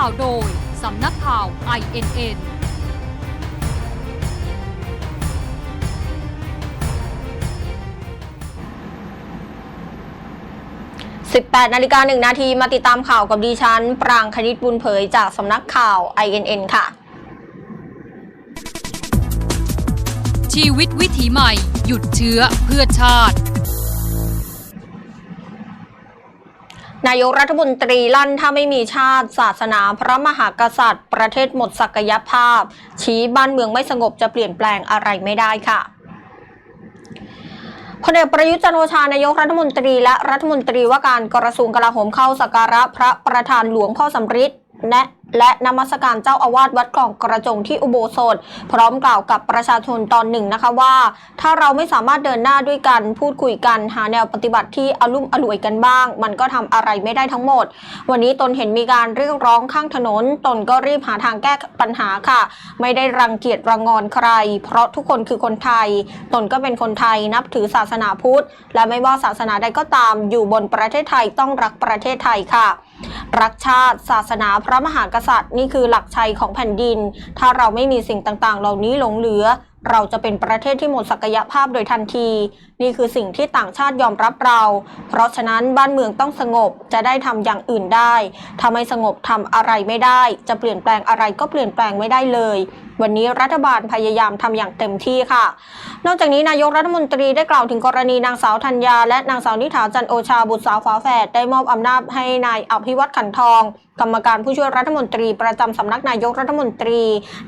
ข่าวโดย สำนักข่าว INN 18นาฬิกา1นาทีมาติดตามข่าวกับดิฉัน ปรางคณิตบุญเผยจากสำนักข่าว INN ค่ะ ชีวิตวิถีใหม่ หยุดเชื้อเพื่อชาติ นายกรัฐมนตรีลั่นถ้าไม่มีชาติ ศาสนาพระมหากษัตริย์ ประเทศหมดศักยภาพ ชี้บ้านเมืองไม่สงบจะเปลี่ยนแปลงอะไรไม่ได้ค่ะพลเอกประยุทธ์จันโอชานายกรัฐมนตรีและรัฐมนตรีว่าการกระทรวงกลาโหมเข้าสักการะพระประธานหลวงพ่อสำริดแนะ และนมัสการเจ้าอาวาสวัดคลองกระจงที่อุโบสถ พร้อมกล่าวกับประชาชนตอนหนึ่งนะคะว่า ถ้าเราไม่สามารถเดินหน้าด้วยกัน พูดคุยกัน หาแนวปฏิบัติที่อารมุ่มอร่วยกันบ้าง มันก็ทำอะไรไม่ได้ทั้งหมด วันนี้ตนเห็นมีการเรียกร้องข้างถนน ตนก็รีบหาทางแก้ปัญหาค่ะ ไม่ได้รังเกียจรังงอนใคร เพราะทุกคนคือคนไทย ตนก็เป็นคนไทยนับถือศาสนาพุทธ และไม่ว่าศาสนาใดก็ตามอยู่บนประเทศไทยต้องรักประเทศไทยค่ะ รักชาติ ศาสนาพระมหากษัตริย์ นี่คือหลักชัยของแผ่นดิน ถ้าเราไม่มีสิ่งต่างๆ เหล่านี้หลงเหลือ เราจะเป็นประเทศที่หมดศักยภาพโดยทันที นี่คือสิ่งที่ต่างชาติยอมรับเรา เพราะฉะนั้นบ้านเมืองต้องสงบจะได้ทำอย่างอื่นได้ถ้าไม่สงบทำอะไรไม่ได้ จะเปลี่ยนแปลงอะไรก็เปลี่ยนแปลงไม่ได้เลย วันนี้รัฐบาลพยายามทำอย่างเต็มที่ค่ะ นอกจากนี้นายกรัฐมนตรีได้กล่าวถึงกรณีนางสาวธัญญาและนางสาวนิถาจันโอชาบุตรสาวฝาแฝดได้มอบอำนาจให้นายอภิวัตขันทอง กรรมการผู้ช่วยรัฐมนตรี ประจำสำนักนายกรัฐมนตรี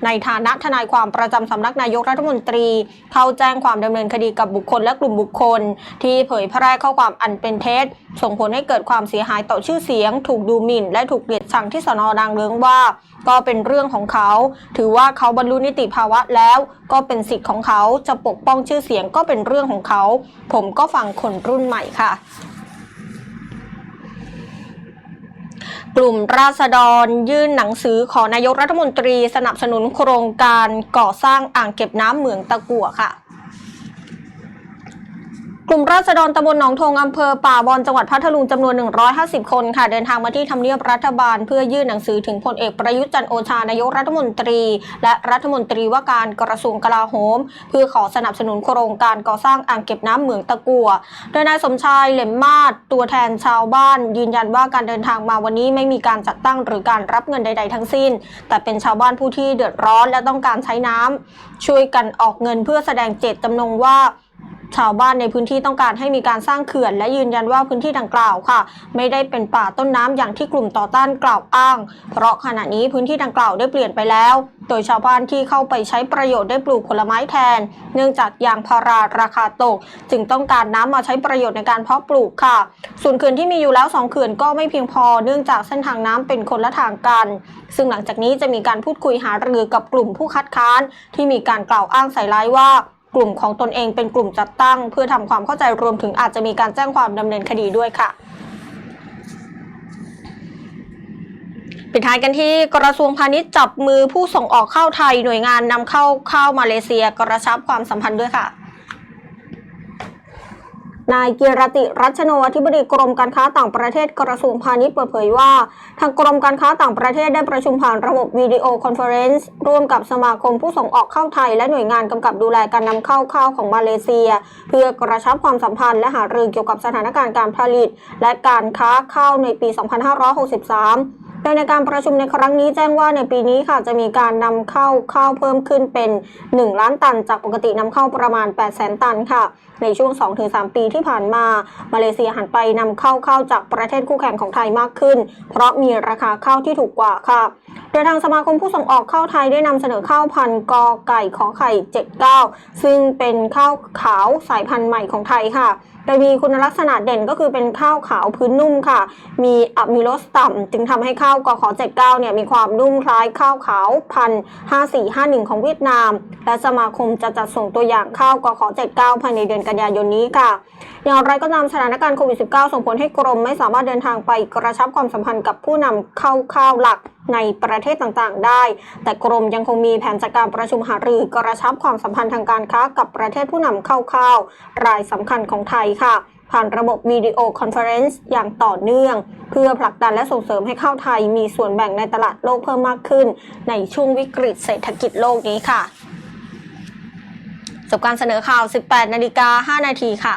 ในฐานะทนายความประจำสำนักนายกรัฐมนตรี เข้าแจ้งความดำเนินคดีกับบุคคลและกลุ่มบุคคล ที่เผยแพร่ข้อความอันเป็นเท็จ ส่งผลให้เกิดความเสียหายต่อชื่อเสียง ถูกดูหมิ่น และถูกเกลียดชังที่สนดังเรืองว่า ก็เป็นเรื่องของเขา ถือว่าเขาบรรลุนิติภาวะแล้ว ก็เป็นสิทธิ์ของเขาจะปกป้องชื่อเสียงก็เป็นเรื่องของเขา ผมก็ฟังคนรุ่นใหม่ค่ะ กลุ่มราษฎรยื่นหนังสือขอนายกรัฐมนตรีสนับสนุนโครงการก่อสร้างอ่างเก็บน้ำเหมืองตะกั่วค่ะ ลุ่มราษฎรตำบลหนองทงอำเภอป่าบอนจังหวัดพัทลุงจำนวน 150 คนค่ะ เดินทางมาที่ทำเนียบรัฐบาล เพื่อยื่นหนังสือถึงพลเอกประยุทธ์จันโอชานายกรัฐมนตรี และรัฐมนตรีว่าการกระทรวงกลาโหม เพื่อขอสนับสนุนโครงการก่อสร้างอ่างเก็บน้ำเหมืองตะกัว โดยนายสมชายเหล็มมาศตัวแทนชาวบ้าน ยืนยันว่าการเดินทางมาวันนี้ไม่มีการจัดตั้งหรือการรับเงินใด ๆ ทั้งสิ้น แต่เป็นชาวบ้านผู้ที่เดือดร้อนและต้องการใช้น้ำช่วยกันออกเงินเพื่อแสดงเจตจำนงว่า ชาวบ้านในพื้นที่ต้องการให้มีการสร้างเขื่อน และยืนยันว่าพื้นที่ดังกล่าวค่ะ ไม่ได้เป็นป่าต้นน้ำอย่างที่กลุ่มต่อต้านกล่าวอ้าง เพราะขณะนี้พื้นที่ดังกล่าวได้เปลี่ยนไปแล้ว โดยชาวบ้านที่เข้าไปใช้ประโยชน์ได้ปลูกผลไม้แทน เนื่องจากยางพาราราคาตก จึงต้องการน้ำมาใช้ประโยชน์ในการเพาะปลูกค่ะ ส่วนเขื่อนที่มีอยู่แล้วสองเขื่อนก็ไม่เพียงพอ เนื่องจากเส้นทางน้ำเป็นคนละทางกัน ซึ่งหลังจากนี้จะมีการพูดคุยหารือกับกลุ่มผู้คัดค้าน ที่มีการกล่าวอ้างใส่ร้ายว่า กลุ่มของตนเองเป็นกลุ่มจัดตั้ง เพื่อทำความเข้าใจรวมถึงอาจจะมีการแจ้งความดำเนินคดีด้วยค่ะปิดท้ายกันที่กระทรวงพาณิชย์จับมือผู้ส่งออกข้าวไทยหน่วยงานนำเข้าข้าวมาเลเซียกระชับความสัมพันธ์ด้วยค่ะ นายกีรติรัชโนอธิบดีกรมการค้าต่างประเทศกระทรวงพาณิชย์เปิดเผยว่า ทางกรมการค้าต่างประเทศได้ประชุมผ่านระบบวิดีโอคอนเฟอเรนซ์ร่วมกับสมาคมผู้ส่งออกเข้าไทย และหน่วยงานกำกับดูแลการนำเข้าข้าวของมาเลเซีย เพื่อกระชับความสัมพันธ์และหารือเกี่ยวกับสถานการณ์การผลิต และการค้าข้าวในปี 2563 โดยในการประชุมในครั้งนี้แจ้งว่าในปีนี้ค่ะจะมีการนำเข้าข้าวเพิ่มขึ้นเป็น 1 ล้านตัน จากปกตินำเข้าประมาณ 8 0 0 0 0 0 ตันค่ะ ในช่วง 2-3 ปีที่ผ่านมา มาเลเซียหันไปนำเข้าข้าวจากประเทศคู่แข่งของไทยมากขึ้น เพราะมีราคาข้าวที่ถูกกว่าค่ะ โดยทางสมาคมผู้ส่งออกข้าวไทยได้นำเสนอข้าวพันธุ์กอไก่ขอไข่ 79 ซึ่งเป็นข้าวขาวสายพันธุ์ใหม่ของไทยค่ะโดยมีคุณลักษณะเด่นก็คือเป็นข้าวขาวพื้นนุ่มค่ะ มีอะมิโลสต่ำจึงทำให้ข้าวกอขอ79 เนี่ยมีความนุ่มคล้ายข้าวขาวพัน5451 ของเวียดนาม และสมาคมจะจัดส่งตัวอย่างข้าวกอขอ79 ภายในเดือนกันยายนนี้ค่ะ อย่างไรก็ตามสถานการณ์โควิด -19 ส่งผลให้กรมไม่สามารถเดินทางไปกระชับความสัมพันธ์กับผู้นำเข้าข้าวหลักในประเทศต่างๆ ได้ แต่กรมยังคงมีแผนจัดการประชุมหารือกระชับความสัมพันธ์ทางการค้ากับประเทศผู้นำเข้าข้าวรายสำคัญของไทยค่ะผ่านระบบวิดีโอคอนเฟอเรนซ์อย่างต่อเนื่อง เพื่อผลักดันและส่งเสริมให้ข้าวไทยมีส่วนแบ่งในตลาดโลกเพิ่มมากขึ้น ในช่วงวิกฤตเศรษฐกิจโลกนี้ค่ะ จบการเสนอข่าว 18 นาฬิกา 5 นาทีค่ะ